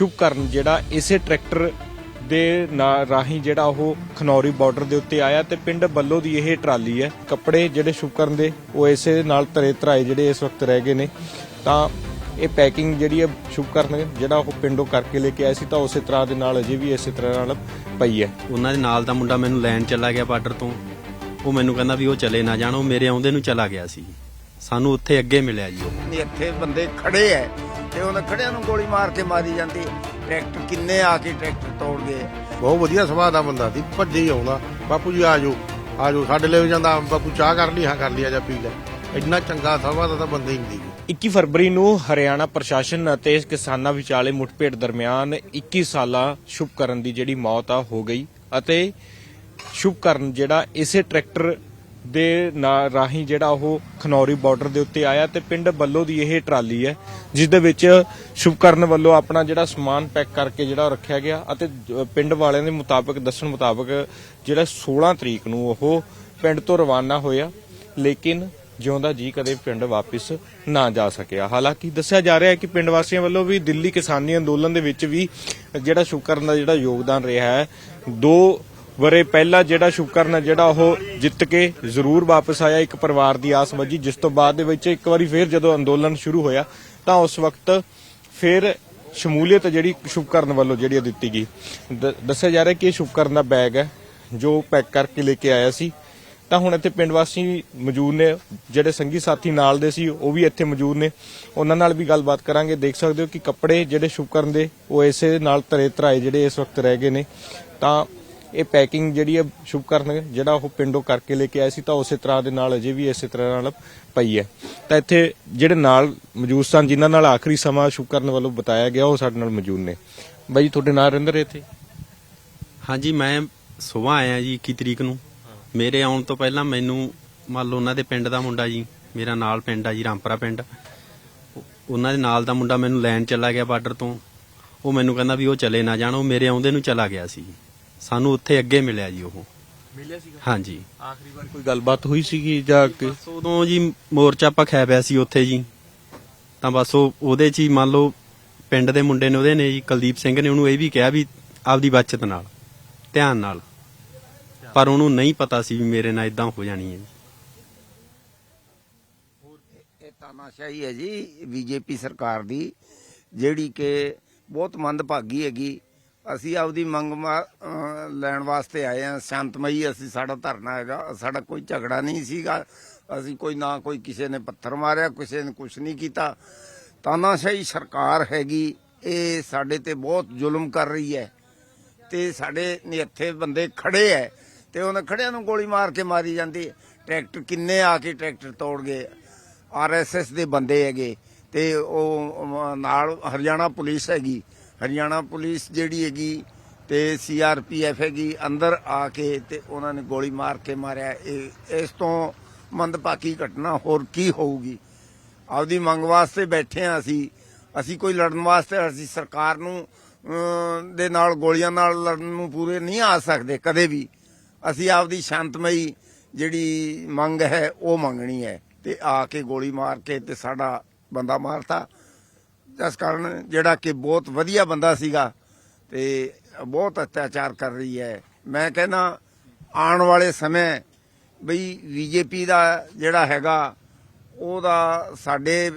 ਸ਼ੁਭਕਰਨ ਜਿਹੜਾ ਇਸੇ ਟਰੈਕਟਰ ਦੇ ਨਾਲ ਰਾਹੀਂ ਜਿਹੜਾ ਉਹ ਖਨੌਰੀ ਬਾਰਡਰ ਦੇ ਉੱਤੇ ਆਇਆ ਤੇ ਪਿੰਡ ਬੱਲੋ ਦੀ ਇਹ ਟਰਾਲੀ ਹੈ। ਕੱਪੜੇ ਜਿਹੜੇ ਸ਼ੁਭਕਰਨ ਦੇ ਉਹ ਇਸੇ ਨਾਲ ਤਰੇ ਧਰਾਏ ਜਿਹੜੇ ਇਸ ਵਕਤ ਰਹਿ ਗਏ ਨੇ। ਤਾਂ ਇਹ ਪੈਕਿੰਗ ਜਿਹੜੀ ਹੈ ਸ਼ੁਭਕਰਨ ਜਿਹੜਾ ਉਹ ਪਿੰਡੋਂ ਕਰਕੇ ਲੈ ਕੇ ਆਇਆ ਸੀ ਤਾਂ ਉਸੇ ਤਰ੍ਹਾਂ ਦੇ ਨਾਲ ਅਜੇ ਵੀ ਇਸੇ ਤਰ੍ਹਾਂ ਨਾਲ ਪਈ ਹੈ। ਉਹਨਾਂ ਦੇ ਨਾਲ ਦਾ ਮੁੰਡਾ ਮੈਨੂੰ ਲੈਣ ਚਲਾ ਗਿਆ ਬਾਰਡਰ ਤੋਂ। ਉਹ ਮੈਨੂੰ ਕਹਿੰਦਾ ਵੀ ਉਹ ਚਲੇ ਨਾ ਜਾਣ ਉਹ ਮੇਰੇ ਆਉਂਦੇ ਨੂੰ ਚਲਾ ਗਿਆ ਸੀ। ਸਾਨੂੰ ਉੱਥੇ ਅੱਗੇ ਮਿਲਿਆ ਜੀ ਉਹ। ਇੱਥੇ ਬੰਦੇ ਖੜੇ ਐ। ਤੇ ਉਹਨਾਂ ਖੜਿਆਂ ਨੂੰ ਗੋਲੀ ਮਾਰ ਕੇ ਮਾਰੀ ਜਾਂਦੀ। ਟਰੈਕਟਰ ਕਿੰਨੇ ਆ ਕੇ ਟਰੈਕਟਰ ਤੋੜ ਗਏ। ਬਹੁਤ ਵਧੀਆ ਸੁਭਾਅ ਦਾ ਬੰਦਾ ਸੀ ਭੱਜੇ ਹੀ ਆਉਂਦਾ। ਬਾਪੂ ਜੀ ਆਜੋ ਆਜੋ ਸਾਡੇ ਲਈ ਜਾਂਦਾ ਬਾਪੂ ਚਾਹ ਕਰ ਲਈ ਹਾਂ ਕਰ ਲਿਆ ਜਾਂ ਪੀ ਲੈ। ਇੰਨਾ ਚੰਗਾ ਸੁਭਾਅ ਦਾ ਤਾਂ ਬੰਦਾ ਹੀ ਨਹੀਂ ਸੀ 21 ਫਰਵਰੀ ਨੂੰ ਹਰਿਆਣਾ ਪ੍ਰਸ਼ਾਸਨ ਅਤੇ ਕਿਸਾਨਾਂ ਵਿਚਾਲੇ ਮੁੱਠਭੇੜ ਦਰਮਿਆਨ 21 ਸਾਲਾ ਸ਼ੁਭਕਰਨ ਦੀ ਜਿਹੜੀ ਮੌਤ ਆ ਹੋ ਗਈ। ਅਤੇ ਸ਼ੁਭਕਰਨ ਜਿਹੜਾ ਇਸੇ ਟਰੈਕਟਰ ਦੇ ਨਾਲ ਰਾਹੀਂ ਜਿਹੜਾ ਉਹ ਖਨੌਰੀ ਬਾਰਡਰ ਦੇ ਉੱਤੇ ਆਇਆ ਤੇ ਪਿੰਡ ਬੱਲੋ ਦੀ ਇਹ ਟਰਾਲੀ ਹੈ, ਜਿਸ ਦੇ ਵਿੱਚ ਸ਼ੁਭਕਰਨ ਵੱਲੋਂ ਆਪਣਾ ਜਿਹੜਾ ਸਮਾਨ ਪੈਕ ਕਰਕੇ ਜਿਹੜਾ ਉਹ ਰੱਖਿਆ ਗਿਆ ਅਤੇ ਪਿੰਡ ਵਾਲਿਆਂ ਦੇ ਮੁਤਾਬਕ, ਦੱਸਣ ਮੁਤਾਬਕ ਜਿਹੜਾ 16 ਤਰੀਕ ਨੂੰ ਉਹ ਪਿੰਡ ਤੋਂ ਰਵਾਨਾ ਹੋਇਆ, ਲੇਕਿਨ ਜਿਉਂਦਾ ਜੀ ਕਦੇ ਪਿੰਡ ਵਾਪਸ ਨਾ ਜਾ ਸਕਿਆ। ਹਾਲਾਂਕਿ ਦੱਸਿਆ ਜਾ ਰਿਹਾ ਹੈ ਕਿ ਪਿੰਡ ਵਾਸੀਆਂ ਵੱਲੋਂ ਵੀ ਦਿੱਲੀ ਕਿਸਾਨੀ ਅੰਦੋਲਨ ਦੇ ਵਿੱਚ ਵੀ ਜਿਹੜਾ ਸ਼ੁਕਰਨ ਦਾ ਜਿਹੜਾ ਯੋਗਦਾਨ ਰਿਹਾ ਹੈ, ਦੋ ਵਰੇ ਪਹਿਲਾਂ ਜਿਹੜਾ ਸ਼ੁਕਰਨ ਹੈ ਜਿਹੜਾ ਉਹ ਜਿੱਤ ਕੇ ਜ਼ਰੂਰ ਵਾਪਸ ਆਇਆ ਇੱਕ ਪਰਿਵਾਰ ਦੀ ਆਸ ਵੱਜੀ, ਜਿਸ ਤੋਂ ਬਾਅਦ ਦੇ ਵਿੱਚ ਇੱਕ ਵਾਰੀ ਫੇਰ ਜਦੋਂ ਅੰਦੋਲਨ ਸ਼ੁਰੂ ਹੋਇਆ, ਤਾਂ ਉਸ ਵਕਤ ਫਿਰ ਸ਼ਮੂਲੀਅਤ ਜਿਹੜੀ ਸ਼ੁਭਕਰਨ ਵੱਲੋਂ ਜਿਹੜੀ ਉਹ ਦਿੱਤੀ ਗਈ। ਦ- ਦੱਸਿਆ ਜਾ ਰਿਹਾ ਕਿ ਇਹ ਸ਼ੁਭਕਰਨ ਦਾ ਬੈਗ ਹੈ, ਜੋ ਪੈਕ ਕਰਕੇ ਲੈ ਕੇ ਆਇਆ ਸੀ। ਤਾਂ ਹੁਣ ਇੱਥੇ ਪਿੰਡ ਵਾਸੀ ਮੌਜੂਦ ਨੇ, ਜਿਹੜੇ ਸੰਗੀ ਸਾਥੀ ਨਾਲ ਦੇ ਸੀ, ਉਹ ਵੀ ਇੱਥੇ ਮੌਜੂਦ ਨੇ। ਉਹਨਾਂ ਨਾਲ ਵੀ ਗੱਲਬਾਤ ਕਰਾਂਗੇ। ਦੇਖ ਸਕਦੇ ਹੋ ਕਿ ਕੱਪੜੇ ਜਿਹੜੇ ਸ਼ੁਭਕਰਨ ਦੇ, ਉਹ ਇਸੇ ਨਾਲ ਤਰੇ ਧਰਾਏ ਜਿਹੜੇ ਇਸ ਵਕਤ ਰਹਿ ਗਏ ਨੇ। ਤਾਂ ਇਹ ਪੈਕਿੰਗ ਜਿਹੜੀ ਹੈ ਸ਼ੁਭਕਰਨ ਜਿਹੜਾ ਉਹ ਪਿੰਡੋਂ ਕਰਕੇ ਲੈ ਕੇ ਆਇਆ ਸੀ ਤਾਂ ਉਸੇ ਤਰ੍ਹਾਂ ਦੇ ਨਾਲ ਅਜੇ ਵੀ ਇਸੇ ਤਰ੍ਹਾਂ ਨਾਲ ਪਈ ਹੈ। ਤਾਂ ਇੱਥੇ ਜਿਹੜੇ ਨਾਲ ਮੌਜੂਦ ਸਨ ਜਿਨ੍ਹਾਂ ਨਾਲ ਆਖਰੀ ਸਮਾਂ ਸ਼ੁਭਕਰਨ ਵੱਲੋਂ ਬਤਾਇਆ ਗਿਆ ਉਹ ਸਾਡੇ ਨਾਲ ਮੌਜੂਦ ਨੇ। ਬਾਈ ਜੀ, ਤੁਹਾਡੇ ਨਾਲ ਰਹਿੰਦੇ ਰਹੇ ਇੱਥੇ? ਹਾਂਜੀ ਮੈਂ ਸਵੇਰ ਆਇਆ ਜੀ 21 ਤਰੀਕ ਨੂੰ। ਮੇਰੇ ਆਉਣ ਤੋਂ ਪਹਿਲਾਂ ਮੈਨੂੰ ਮੰਨ ਲਓ ਉਹਨਾਂ ਦੇ ਪਿੰਡ ਦਾ ਮੁੰਡਾ ਜੀ ਮੇਰਾ ਨਾਲ ਪਿੰਡ ਆ ਜੀ ਰਾਮਪਰਾ ਪਿੰਡ। ਉਹਨਾਂ ਦੇ ਨਾਲ ਦਾ ਮੁੰਡਾ ਮੈਨੂੰ ਲੈਣ ਚਲਾ ਗਿਆ ਬਾਰਡਰ ਤੋਂ। ਉਹ ਮੈਨੂੰ ਕਹਿੰਦਾ ਵੀ ਉਹ ਚਲੇ ਨਾ ਜਾਣ ਉਹ ਮੇਰੇ ਆਉਂਦੇ ਨੂੰ ਚਲਾ ਗਿਆ ਸੀ। ਸਾਨੂੰ ਉੱਥੇ ਅੱਗੇ ਮਿਲਿਆ ਜੀ ਉਹ। ਮਿਲਿਆ ਸੀਗਾ? ਹਾਂਜੀ। ਆਖਰੀ ਵਾਰ ਕੋਈ ਗੱਲਬਾਤ ਹੋਈ ਸੀਗੀ ਜਾਂ ਕਿ ਬਸ ਉਦੋਂ ਜੀ ਮੋਰਚਾ ਪਖਿਆ ਪਿਆ ਸੀ ਉੱਥੇ ਜੀ। ਤਾਂ ਬਸ ਉਹ ਉਹਦੇ ਚ ਹੀ ਮੰਨ ਲਓ ਪਿੰਡ ਦੇ ਮੁੰਡੇ ਨੇ ਉਹਦੇ ਨੇ ਜੀ ਕੁਲਦੀਪ ਸਿੰਘ ਨੇ ਉਹਨੂੰ ਇਹ ਵੀ ਕਿਹਾ ਵੀ ਆਪਦੀ ਬਚਤ ਨਾਲ ਧਿਆਨ ਨਾਲ। ਪਰ ਉਹਨੂੰ ਨਹੀਂ ਪਤਾ ਸੀ ਵੀ ਮੇਰੇ ਨਾਲ ਇਦਾਂ ਹੋ ਜਾਣੀ ਹੈ ਜੀ। ਇਹ ਤਾਨਾਸ਼ਾਹੀ ਹੈ ਜੀ ਬੀਜੇਪੀ ਸਰਕਾਰ ਦੀ ਜਿਹੜੀ ਕਿ ਬਹੁਤ ਮੰਦਭਾਗੀ ਹੈਗੀ। ਅਸੀਂ ਆਪਦੀ ਮੰਗ ਮਾ- ਲੈਣ ਵਾਸਤੇ ਆਏ ਹਾਂ। ਸ਼ਾਂਤਮਈ ਅਸੀਂ ਸਾਡਾ ਧਰਨਾ ਹੈਗਾ। ਸਾਡਾ ਕੋਈ ਝਗੜਾ ਨਹੀਂ ਸੀਗਾ। ਅਸੀਂ ਕੋਈ ਨਾ ਕੋਈ ਕਿਸੇ ਨੇ ਪੱਥਰ ਮਾਰਿਆ, ਕਿਸੇ ਨੇ ਕੁਝ ਨਹੀਂ ਕੀਤਾ। ਤਾਨਾਸ਼ਾਹੀ ਸਰਕਾਰ ਹੈਗੀ। ਇਹ ਸਾਡੇ ਤੇ ਬਹੁਤ ਜ਼ੁਲਮ ਕਰ ਰਹੀ ਹੈ। ਤੇ ਸਾਡੇ ਨਿਹੱਥੇ ਬੰਦੇ ਖੜੇ ਐ ਤੇ ਉਹਨਾਂ ਖੜਿਆਂ ਨੂੰ ਗੋਲੀ ਮਾਰ ਕੇ ਮਾਰੀ ਜਾਂਦੀ ਹੈ। ਟਰੈਕਟਰ ਕਿੰਨੇ ਆ ਕੇ ਟਰੈਕਟਰ ਤੋੜ ਗਏ। ਆਰਐਸਐਸ ਦੇ ਬੰਦੇ ਹੈਗੇ। ਤੇ ਉਹ ਨਾਲ ਹਰਿਆਣਾ ਪੁਲਿਸ ਹੈਗੀ। ਹਰਿਆਣਾ ਪੁਲਿਸ ਜਿਹੜੀ ਹੈਗੀ ਤੇ ਸੀਆਰਪੀਐਫ ਹੈਗੀ ਅੰਦਰ ਆ ਕੇ ਤੇ ਉਹਨਾਂ ਨੇ ਗੋਲੀ ਮਾਰ ਕੇ ਮਾਰਿਆ। ਇਹ ਇਸ ਤੋਂ ਮੰਦਭਾਗੀ ਘਟਨਾ ਹੋਰ ਕੀ ਹੋਊਗੀ? ਆਪਦੀ ਮੰਗ ਵਾਸਤੇ ਬੈਠੇ ਆ ਅਸੀਂ। ਅਸੀਂ ਕੋਈ ਲੜਨ ਵਾਸਤੇ ਅਸੀਂ ਸਰਕਾਰ ਨੂੰ ਦੇ ਨਾਲ ਗੋਲੀਆਂ ਨਾਲ ਲੜਨ ਨੂੰ ਪੂਰੇ ਨਹੀਂ ਆ ਸਕਦੇ ਕਦੇ ਵੀ। ਅਸੀਂ ਆਪਦੀ ਸ਼ਾਂਤਮਈ ਜਿਹੜੀ ਮੰਗ ਹੈ ਉਹ ਮੰਗਣੀ ਹੈ ਤੇ ਆ ਕੇ ਗੋਲੀ ਮਾਰ ਕੇ ਤੇ ਸਾਡਾ ਬੰਦਾ ਮਾਰਤਾ। ਜਿਸ ਕਾਰਨ ਜਿਹੜਾ ਕਿ ਬਹੁਤ ਵਧੀਆ ਬੰਦਾ ਸੀਗਾ ਤੇ ਬਹੁਤ ਅਤਿਆਚਾਰ ਕਰ ਰਹੀ ਹੈ। ਮੈਂ ਕਹਿੰਦਾ, ਆਉਣ ਵਾਲੇ ਸਮੇਂ ਬਈ ਬੀਜੇਪੀ ਦਾ ਜਿਹੜਾ ਹੈਗਾ, ਉਹਦਾ ਸਾਡੇ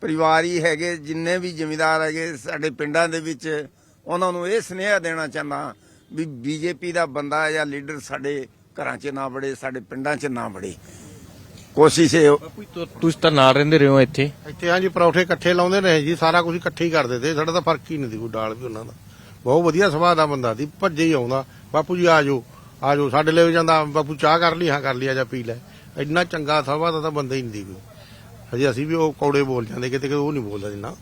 ਪਰਿਵਾਰ ਹੀ ਹੈਗੇ, ਜਿੰਨੇ ਵੀ ਜ਼ਿਮੀਦਾਰ ਹੈਗੇ ਸਾਡੇ ਪਿੰਡਾਂ ਦੇ ਵਿੱਚ, ਉਹਨਾਂ ਨੂੰ ਇਹ ਸੁਨੇਹਾ ਦੇਣਾ ਚਾਹੁੰਦਾ ਵੀ ਬੀਜੇਪੀ ਦਾ ਬੰਦਾ ਜਾਂ ਲੀਡਰ ਸਾਡੇ ਘਰਾਂ 'ਚ ਨਾ ਵੜੇ, ਸਾਡੇ ਪਿੰਡਾਂ 'ਚ ਨਾ ਵੜੇ। ਕੋਸ਼ਿਸ਼ ਇਹ ਬਾਪੂ ਤੁ- ਤੁਸੀਂ ਤਾਂ ਨਾਲ ਰਹਿੰਦੇ ਰਹੇ ਹੋ ਇੱਥੇ। ਇੱਥੇ ਹਾਂਜੀ ਪਰੌਠੇ ਇਕੱਠੇ ਲਾਉਂਦੇ ਰਹੇ ਜੀ ਸਾਰਾ ਕੁਝ ਇਕੱਠੇ ਹੀ ਕਰਦੇ ਤੇ ਸਾਡਾ ਤਾਂ ਫ਼ਰਕ ਹੀ ਨਹੀਂ ਸੀ ਕੋਈ ਡਾਲ ਵੀ ਉਹਨਾਂ ਦਾ। ਬਹੁਤ ਵਧੀਆ ਸੁਭਾਅ ਦਾ ਬੰਦਾ ਸੀ ਭੱਜੇ ਹੀ ਆਉਂਦਾ। ਬਾਪੂ ਜੀ ਆਜੋ ਆਜੋ ਸਾਡੇ ਲਈ ਵੀ ਜਾਂਦਾ ਬਾਪੂ ਚਾਹ ਕਰ ਲਈ ਹਾਂ ਕਰ ਲਿਆ ਜਾਂ ਪੀ ਲੈ। ਇੰਨਾ ਚੰਗਾ ਸੁਭਾਅ ਦਾ ਤਾਂ ਬੰਦਾ ਹੀ ਨਹੀਂ ਸੀ ਕੋਈ। ਹਜੇ ਅਸੀਂ ਵੀ ਉਹ ਕੌੜੇ ਬੋਲ ਜਾਂਦੇ ਕਿਤੇ ਕਿਤੇ ਉਹ ਨਹੀਂ ਬੋਲਦਾ ਜਿੰਨਾ।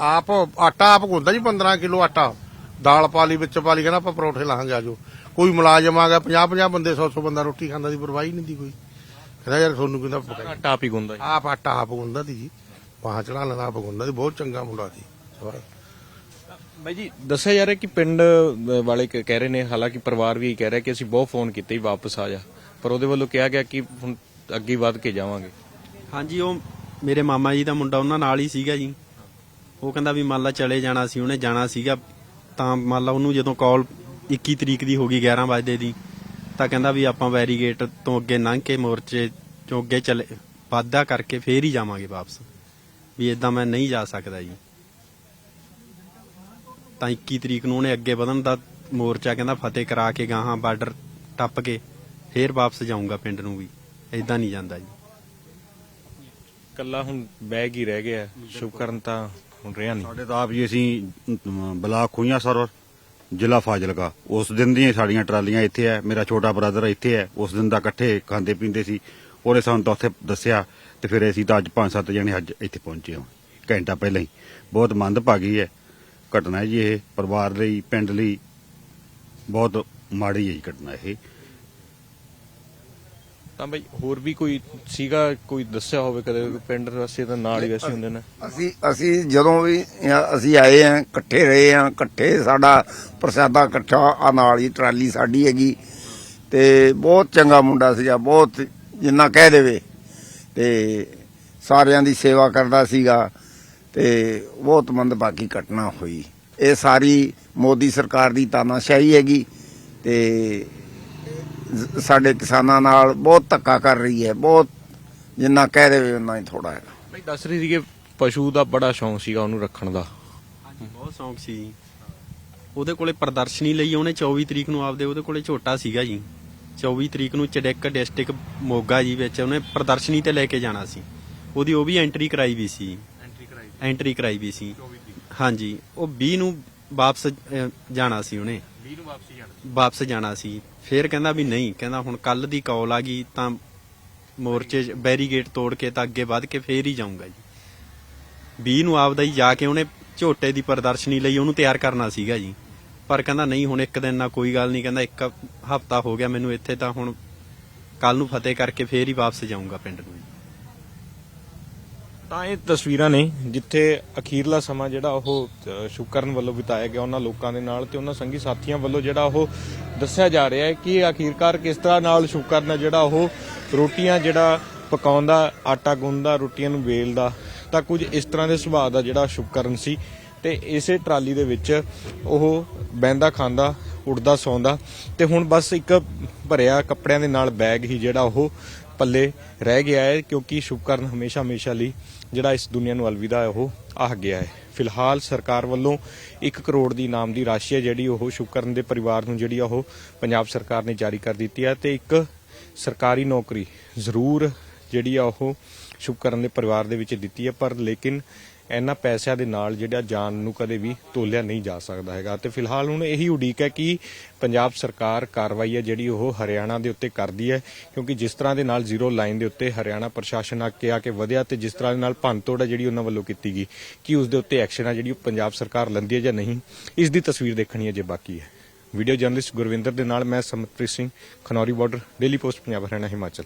ਆਪ ਆਟਾ ਆਪ ਗੁੰਦਾ ਜੀ 15 ਕਿਲੋ ਆਟਾ। ਦਾਲ ਪਾ ਲਈ ਵਿੱਚ ਪਾ ਲਈ ਕਹਿੰਦਾ ਆਪਾਂ ਪਰੌਠੇ ਲਾਹਾਂਗੇ ਆਜੋ ਕੋਈ ਮੁਲਾਜ਼ਮ ਆ ਗਿਆ 50 50 ਬੰਦੇ 100 100 ਬੰਦਾ ਰੋਟੀ ਖਾਂਦਾ ਦੀ ਪਰਵਾਹੀ ਨਹੀਂ ਦੀ ਕੋਈ। ਕਹਿੰਦਾ ਯਾਰ ਤੁਹਾਨੂੰ ਕਹਿੰਦਾ ਪਕਾਈ ਆਟਾ ਆਪ ਹੀ ਗੁੰਦਾ ਆਪ ਆਟਾ ਆਪ ਗੁੰਦਾ ਦੀ ਜੀ। ਵਾਹ ਚੜਾ ਲੈਂਦਾ ਆਪ ਗੁੰਦਾ ਦੀ ਬਹੁਤ ਚੰਗਾ ਮੁੰਡਾ ਸੀ ਬਾਈ ਜੀ ਦੱਸਿਆ ਜਾ ਰਿਹਾ ਕਿ ਪਿੰਡ ਵਾਲੇ ਕਹਿ ਰਹੇ ਨੇ ਹਾਲਾਂਕਿ ਪਰਿਵਾਰ ਵੀ ਕਹਿ ਰਿਹਾ ਕਿ ਅਸੀਂ ਬਹੁਤ ਫੋਨ ਕੀਤੇ ਹੀ ਵਾਪਸ ਆ ਜਾ। ਪਰ ਉਹਦੇ ਵੱਲੋਂ ਕਿਹਾ ਗਿਆ ਕਿ ਹੁਣ ਅੱਗੇ ਵੱਧ ਕੇ ਜਾਵਾਂਗੇ। ਹਾਂਜੀ ਉਹ ਮੇਰੇ ਮਾਮਾ ਜੀ ਦਾ ਮੁੰਡਾ ਉਹਨਾਂ ਨਾਲ ਹੀ ਸੀਗਾ ਜੀ। ਉਹ ਕਹਿੰਦਾ ਵੀ ਮੰਨ ਲਾ ਚਲੇ ਜਾਣਾ ਸੀ ਉਹਨੇ ਜਾਣਾ ਸੀਗਾ। ਤਾਂ ਮੰਨ ਲਾ ਉਹਨੂੰ ਜਦੋਂ ਕਾਲ 21 ਤਰੀਕ ਦੀ ਹੋ ਗਈ 11 ਵਜੇ ਦੀ, ਤਾਂ ਕਹਿੰਦਾ ਵੀ ਆਪਾਂ ਵੈਰੀਗੇਟ ਤੋਂ ਅੱਗੇ ਲੰਘ ਕੇ ਮੋਰਚੇ ਚੋਂ ਅੱਗੇ ਚਲੇ, ਵਾਧਾ ਕਰਕੇ ਫੇਰ ਹੀ ਜਾਵਾਂਗੇ ਵਾਪਸ। ਵੀ ਇਦਾਂ ਮੈਂ ਨਹੀਂ ਜਾ ਸਕਦਾ ਜੀ। ਤਾਂ 21 ਤਰੀਕ ਨੂੰ ਉਹਨੇ ਅੱਗੇ ਵਧਣ ਦਾ ਮੋਰਚਾ ਕਹਿੰਦਾ ਫਤਿਹ ਕਰਾ ਕੇ ਗਾਹਾਂ ਬਾਰਡਰ ਟੱਪ ਕੇ ਫੇਰ ਵਾਪਸ ਜਾਊਂਗਾ ਪਿੰਡ ਨੂੰ ਵੀ। ਇਦਾਂ ਨਹੀਂ ਜਾਂਦਾ ਜੀ। ਕੱਲਾ ਹੁਣ ਬੈਗ ਹੀ ਰਹਿ ਗਿਆ। ਸ਼ੁਭਕਰਨ ਤਾਂ ਹੁਣ ਰਿਹਾ ਨਹੀਂ। ਸਾਡੇ ਤਾਂ ਆਪ ਜੀ ਅਸੀਂ ਬਲਾਕ ਖੂਈਆਂ ਸਰਵਰ ਜ਼ਿਲ੍ਹਾ ਫਾਜ਼ਿਲਕਾ। ਉਸ ਦਿਨ ਦੀਆਂ ਸਾਡੀਆਂ ਟਰਾਲੀਆਂ ਇੱਥੇ ਹੈ ਮੇਰਾ ਛੋਟਾ ਬ੍ਰਦਰ ਇੱਥੇ ਹੈ ਉਸ ਦਿਨ ਦਾ ਇਕੱਠੇ ਖਾਂਦੇ ਪੀਂਦੇ ਸੀ। ਉਹਨੇ ਸਾਨੂੰ ਤਾਂ ਉੱਥੇ ਦੱਸਿਆ ਤੇ ਫਿਰ ਅਸੀਂ ਤਾਂ ਅੱਜ 5-7 ਜਣੇ ਅੱਜ ਇੱਥੇ ਪਹੁੰਚੇ ਹਾਂ। ਘੰਟਾ ਪਹਿਲਾਂ ਹੀ। ਬਹੁਤ ਮੰਦਭਾਗੀ ਹੈ ਘਟਨਾ ਹੈ ਜੀ ਇਹ, ਪਰਿਵਾਰ ਲਈ, ਪਿੰਡ ਲਈ। ਬਹੁਤ ਮਾੜੀ ਹੈ ਜੀ ਘਟਨਾ ਇਹ। ਤਾਂ ਬਈ ਹੋਰ ਵੀ ਕੋਈ ਸੀਗਾ ਕੋਈ ਦੱਸਿਆ ਹੋਵੇ ਕਦੇ? ਪਿੰਡ ਵਾਸੀ ਤਾਂ ਨਾਲ ਹੀ ਵੈਸੇ ਹੁੰਦੇ ਨੇ। ਅਸੀਂ ਅਸੀਂ ਜਦੋਂ ਵੀ ਅ, ਅਸੀਂ ਆਏ ਆ ਇਕੱਠੇ ਰਹੇ ਆ ਇਕੱਠੇ ਸਾਡਾ ਪ੍ਰਸ਼ਾਦਾ ਇਕੱਠਾ ਆ ਨਾਲ ਹੀ ਟਰਾਲੀ ਸਾਡੀ ਹੈਗੀ। ਤੇ ਬਹੁਤ ਚੰਗਾ ਮੁੰਡਾ ਸੀਗਾ ਬਹੁਤ ਜਿੰਨਾ ਕਹਿ ਦੇਵੇ। ਤੇ ਸਾਰਿਆਂ ਦੀ ਸੇਵਾ ਕਰਦਾ ਸੀਗਾ ਤੇ ਬਹੁਤ ਮੰਦਭਾਗੀ ਘਟਨਾ ਹੋਈ। ਇਹ ਸਾਰੀ ਮੋਦੀ ਸਰਕਾਰ ਦੀ ਤਾਨਾਸ਼ਾਹੀ ਹੈਗੀ ਤੇ ਸਾਡੇ ਕਿਸਾਨਾਂ ਨਾਲ ਬਹੁਤ ਧੱਕਾ ਕਰ ਰਹੀ ਹੈ ਬਹੁਤ ਜਿੰਨਾ ਕਹਿ ਦੇਵੇ ਉਨਾ ਹੀ ਥੋੜਾ ਹੈਗਾ। ਬਈ ਦੱਸ ਰਹੀ ਸੀ ਕਿ ਪਸ਼ੂ ਦਾ ਬੜਾ ਸ਼ੌਂਕ ਸੀਗਾ ਉਹਨੂੰ ਰੱਖਣ ਦਾ। ਬਹੁਤ ਸ਼ੌਂਕ ਸੀ। ਜੀ ਉਹਦੇ ਕੋਲੇ ਪ੍ਰਦਰਸ਼ਨੀ ਲਈ ਉਹਨੇ 24 ਤਰੀਕ ਨੂੰ ਆਪਦੇ ਉਹਦੇ ਕੋਲੇ ਝੋਟਾ ਸੀਗਾ ਜੀ। 24 ਤਰੀਕ ਨੂੰ ਚੜਿੱਕ ਡਿਸਟ੍ਰਿਕਟ ਮੋਗਾ ਜੀ ਵਿੱਚ ਉਹਨੇ ਪ੍ਰਦਰਸ਼ਨੀ ਤੇ ਲੈ ਕੇ ਜਾਣਾ ਸੀ। ਉਹਦੀ ਉਹ ਵੀ ਐਂਟਰੀ ਕਰਾਈ ਵੀ ਸੀ। ਐਂਟਰੀ ਕਰਾਈ ਵੀ ਸੀ। ਹਾਂਜੀ ਉਹ 20 ਨੂੰ ਵਾਪਸ ਅਹ, ਜਾਣਾ ਸੀ ਉਹਨੇ। 20 ਨੂੰ ਵਾਪਸੀ ਜਾਣਾ ਵਾਪਸ ਜਾਣਾ ਸੀ। ਫਿਰ ਕਹਿੰਦਾ ਵੀ ਨਹੀਂ, ਕਹਿੰਦਾ ਹੁਣ ਕੱਲ ਦੀ ਕਾਲ ਆ ਗਈ ਤਾਂ ਮੋਰਚੇ ਬੈਰੀਗੇਟ ਤੋੜ ਕੇ ਤਾਂ ਅੱਗੇ ਵੱਧ ਕੇ ਫੇਰ ਹੀ ਜਾਊਂਗਾ ਜੀ। 20 ਨੂੰ ਆਪਦਾ ਹੀ ਜਾ ਕੇ ਉਹਨੇ ਝੋਟੇ ਦੀ ਪ੍ਰਦਰਸ਼ਨੀ ਲਈ ਉਹਨੂੰ ਤਿਆਰ ਕਰਨਾ ਸੀਗਾ ਜੀ। ਪਰ ਕਹਿੰਦਾ ਨਹੀਂ, ਹੁਣ ਇੱਕ ਦਿਨ ਨਾਲ ਕੋਈ ਗੱਲ ਨਹੀਂ, ਕਹਿੰਦਾ ਇੱਕ ਹਫਤਾ ਹੋ ਗਿਆ ਮੈਨੂੰ ਇੱਥੇ ਤਾਂ ਹੁਣ ਕੱਲ ਨੂੰ ਫਤਿਹ ਕਰਕੇ ਫੇਰ ਹੀ ਵਾਪਸ ਜਾਊਂਗਾ ਪਿੰਡ ਨੂੰ ਤਾਂ ਇਹ ਤਸਵੀਰਾਂ ਨੇ ਜਿੱਥੇ ਅਖੀਰਲਾ ਸਮਾਂ ਜਿਹੜਾ ਉਹ ਸ਼ੁਕਰਨ ਵੱਲੋਂ ਬਿਤਾਇਆ ਗਿਆ ਉਹਨਾਂ ਲੋਕਾਂ ਦੇ ਨਾਲ ਤੇ ਉਹਨਾਂ ਸੰਗੀ ਸਾਥੀਆਂ ਵੱਲੋਂ ਜਿਹੜਾ ਉਹ ਦੱਸਿਆ ਜਾ ਰਿਹਾ ਹੈ ਕਿ ਆਖੀਰਕਾਰ ਕਿਸ ਤਰ੍ਹਾਂ ਨਾਲ ਸ਼ੁਕਰਨ ਹੈ ਜਿਹੜਾ ਉਹ ਰੋਟੀਆਂ ਜਿਹੜਾ ਪਕਾਉਂਦਾ, ਆਟਾ ਗੁੰਨਦਾ, ਰੋਟੀਆਂ ਨੂੰ ਵੇਲਦਾ, ਤਾਂ ਕੁਝ ਇਸ ਤਰ੍ਹਾਂ ਦੇ ਸੁਭਾਅ ਦਾ ਜਿਹੜਾ ਸ਼ੁਕਰਨ ਸੀ ਤੇ ਇਸੇ ਟਰਾਲੀ ਦੇ ਵਿੱਚ ਉਹ ਬਹਿੰਦਾ, ਖਾਂਦਾ, ਉੱਡਦਾ, ਸੌਂਦਾ ਤੇ ਹੁਣ ਬਸ ਇੱਕ ਭਰਿਆ ਕੱਪੜਿਆਂ ਦੇ ਨਾਲ ਬੈਗ ਹੀ ਜਿਹੜਾ ਉਹ ਪੱਲੇ ਰਹਿ ਗਿਆ ਹੈ, ਕਿਉਂਕਿ ਸ਼ੁਭਕਰਨ ਹਮੇਸ਼ਾ ਹਮੇਸ਼ਾ ਲਈ ਜਿਹੜਾ ਇਸ ਦੁਨੀਆ ਨੂੰ ਅਲਵਿਦਾ ਹੈ, ਉਹ ਆਹ ਗਿਆ ਹੈ। ਫਿਲਹਾਲ ਸਰਕਾਰ ਵੱਲੋਂ 1 ਕਰੋੜ ਦੀ ਇਨਾਮ ਦੀ ਰਾਸ਼ੀ ਹੈ, ਜਿਹੜੀ ਉਹ ਸ਼ੁਭਕਰਨ ਦੇ ਪਰਿਵਾਰ ਨੂੰ ਜਿਹੜੀ ਆ ਉਹ ਪੰਜਾਬ ਸਰਕਾਰ ਨੇ ਜਾਰੀ ਕਰ ਦਿੱਤੀ ਹੈ ਤੇ ਇੱਕ ਸਰਕਾਰੀ ਨੌਕਰੀ ਜ਼ਰੂਰ ਜਿਹੜੀ ਆ ਉਹ ਸ਼ੁਭਕਰਨ ਦੇ ਪਰਿਵਾਰ ਦੇ ਵਿੱਚ ਦਿੱਤੀ ਹੈ, ਪਰ ਲੇਕਿਨ ਇਹਨਾਂ ਪੈਸਿਆਂ ਦੇ ਨਾਲ ਜਿਹੜਾ ਜਾਨ ਨੂੰ ਕਦੇ ਵੀ ਤੋਲਿਆ ਨਹੀਂ ਜਾ ਸਕਦਾ ਹੈਗਾ। ਤੇ ਫਿਲਹਾਲ ਹੁਣ ਇਹੀ ਉਡੀਕ ਹੈ ਕਿ ਪੰਜਾਬ ਸਰਕਾਰ ਕਾਰਵਾਈ ਹੈ ਜਿਹੜੀ ਉਹ ਹਰਿਆਣਾ ਦੇ ਉੱਤੇ ਕਰਦੀ ਹੈ, ਕਿਉਂਕਿ ਜਿਸ ਤਰ੍ਹਾਂ ਦੇ ਨਾਲ ਜ਼ੀਰੋ ਲਾਈਨ ਦੇ ਉੱਤੇ ਹਰਿਆਣਾ ਪ੍ਰਸ਼ਾਸਨ ਆ ਕੇ ਆ ਕੇ ਵਧਿਆ ਤੇ ਜਿਸ ਤਰ੍ਹਾਂ ਦੇ ਨਾਲ ਭੰਨਤੋੜ ਹੈ ਜਿਹੜੀ ਉਹਨਾਂ ਵੱਲੋਂ ਕੀਤੀ ਗਈ, ਕਿ ਉਸ ਦੇ ਉੱਤੇ ਐਕਸ਼ਨ ਹੈ ਜਿਹੜੀ ਉਹ ਪੰਜਾਬ ਸਰਕਾਰ ਲੈਂਦੀ ਹੈ ਜਾਂ ਨਹੀਂ, ਇਸ ਦੀ ਤਸਵੀਰ ਦੇਖਣੀ ਹੈ ਜੇ ਬਾਕੀ ਹੈ। ਵੀਡੀਓ ਜਰਨਲਿਸਟ ਗੁਰਵਿੰਦਰ ਦੇ ਨਾਲ ਮੈਂ Samatpreet Singh, Khanauri border, Daily Post, Punjab Haryana, Himachal.